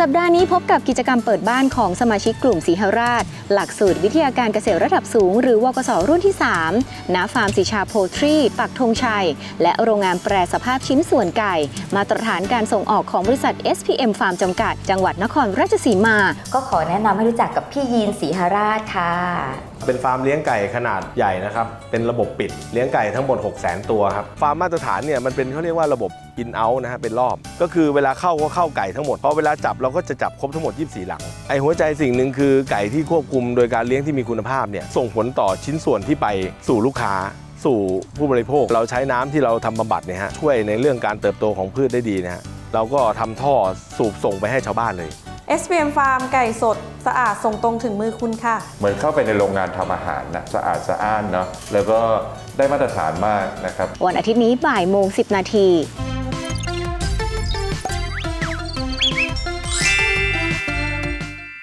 สัปดาห์นี้พบกับกิจกรรมเปิดบ้านของสมาชิกกลุ่มสีหราช หลักสูตรวิทยาการเกษตรระดับสูง หรือวกสรุ่นที่ 3ณฟาร์มสีชาโพทรี ปักธงชัย และโรงงานแปรสภาพชิ้นส่วนไก่ มาตรฐานการส่งออกของบริษัท SPM Farm จำกัด จังหวัดนครราชสีมา ก็ขอแนะนำให้รู้จักกับพี่ยีนศรีหราชค่ะ เป็นฟาร์มเลี้ยงไก่ขนาดใหญ่นะครับ เป็นระบบปิดเลี้ยงไก่ทั้งหมด6 0 0 0 0 0 ตัวครับ ฟาร์มมาตรฐานเนี่ยมันเป็นเขาเรียกว่าระบบ in out นะฮะเป็นรอบ ก็คือเวลาเข้าก็เข้าไก่ทั้งหมดพอเวลาจับเราก็จะจับครบทั้งหมด 24 หลัง ไอหัวใจสิ่งหนึ่งคือไก่ที่ควบคุมโดยการเลี้ยงที่มีคุณภาพเนี่ยส่งผลต่อชิ้นส่วนที่ไปสู่ลูกค้าสู่ผู้บริโภค เราใช้น้ำที่เราทำบำบัดเนี่ยฮะช่วยในเรื่องการเติบโตของพืชได้ดีนะฮะเราก็ทำท่อสูบส่งไปให้ชาวบ้านเลย SPM Farm ไก่สด สะอาดส่งตรงถึงมือคุณค่ะ เหมือนเข้าไปในโรงงานทำอาหารนะสะอาดสะอ้านเนาะแล้วก็ได้มาตรฐานมากนะครับ วันอาทิตย์นี้บ่ายโมง 10 นาที